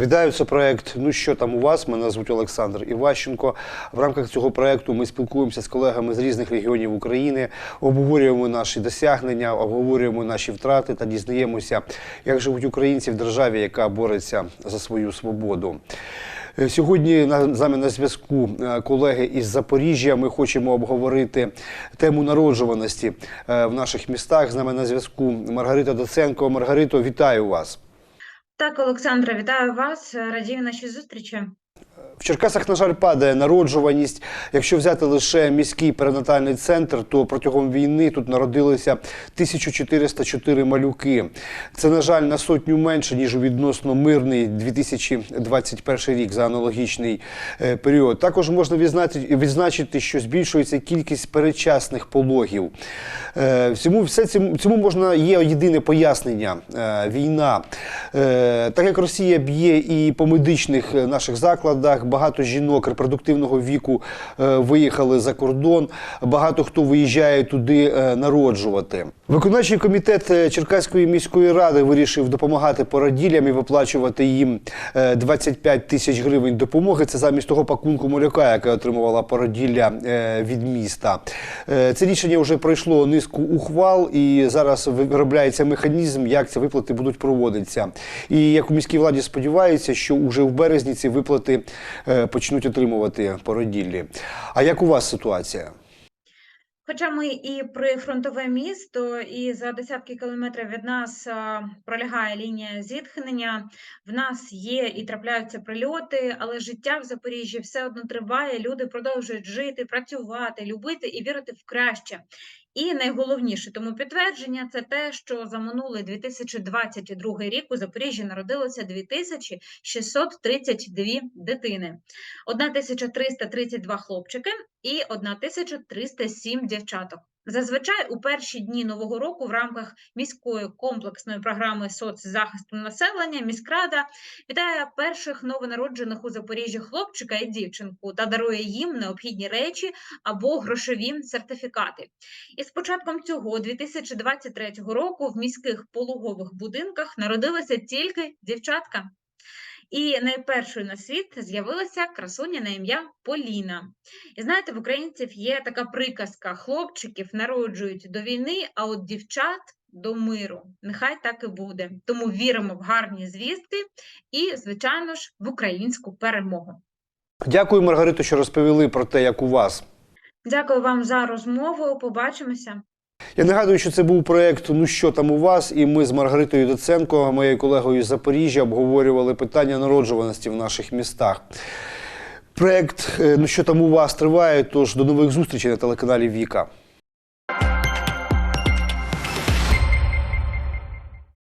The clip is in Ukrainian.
Вітаю, це проект. Ну що там у вас? Мене звуть Олександр Іващенко. В рамках цього проекту ми спілкуємося з колегами з різних регіонів України, обговорюємо наші досягнення, обговорюємо наші втрати та дізнаємося, як живуть українці в державі, яка бореться за свою свободу. Е, Сьогодні з нами на зв'язку е, колеги із Запоріжжя. Ми хочемо обговорити тему народжуваності е, в наших містах. З нами на зв'язку Маргарита Доценко. Маргарито, вітаю вас. Так, Олександра, вітаю вас. Радію нашій зустрічі. В Черкасах, на жаль, падає народжуваність. Якщо взяти лише міський перинатальний центр, то протягом війни тут народилося 1404 малюки. Це, на жаль, на сотню менше, ніж у відносно мирний 2021 рік за аналогічний е, період. Також можна відзначити, що збільшується кількість передчасних пологів. Е, Всьому, все цьому, можна є єдине пояснення е, війна. Так як Росія б'є і по медичних наших закладах, багато жінок репродуктивного віку е, виїхали за кордон, багато хто виїжджає туди е, народжувати. Виконавчий комітет е, Черкаської міської ради вирішив допомагати породіллям і виплачувати їм е, 25 тисяч гривень допомоги. Це замість того пакунку молока, яке отримувала породілля від міста. Це рішення вже пройшло низку ухвал, і зараз виробляється механізм, як ці виплати будуть проводитися. І як у міській владі сподіваються, що уже в березні ці виплати почнуть отримувати породіллі. А як у вас ситуація? Хоча ми і прифронтове місто, і за десятки кілометрів від нас пролягає лінія зіткнення, в нас є і трапляються прильоти, але життя в Запоріжжі все одно триває. Люди продовжують жити, працювати, любити і вірити в краще. І найголовніше тому підтвердження це те, що за минулий 2022 рік у Запоріжжі народилося 2632 дитини. 1332 хлопчики і 1307 дівчаток. Зазвичай у перші дні нового року в рамках міської комплексної програми соцзахисту населення міськрада вітає перших новонароджених у Запоріжжі хлопчика і дівчинку та дарує їм необхідні речі або грошові сертифікати. І з початком цього 2023 року в міських пологових будинках народилися тільки дівчатка. І найпершою на світ з'явилася красуня на ім'я Поліна. І знаєте, в українців є така приказка: хлопчиків народжують до війни, а от дівчат до миру. Нехай так і буде. Тому віримо в гарні звістки і, звичайно ж, в українську перемогу. Дякую, Маргарито, що розповіли про те, як у вас. Дякую вам за розмову. Побачимося. Я нагадую, що це був проект Ну що там у вас? І ми з Маргаритою Доценко, моєю колегою з Запоріжжя, обговорювали питання народжуваності в наших містах. Проект Ну що там у вас триває. Тож до нових зустрічей на телеканалі Віка.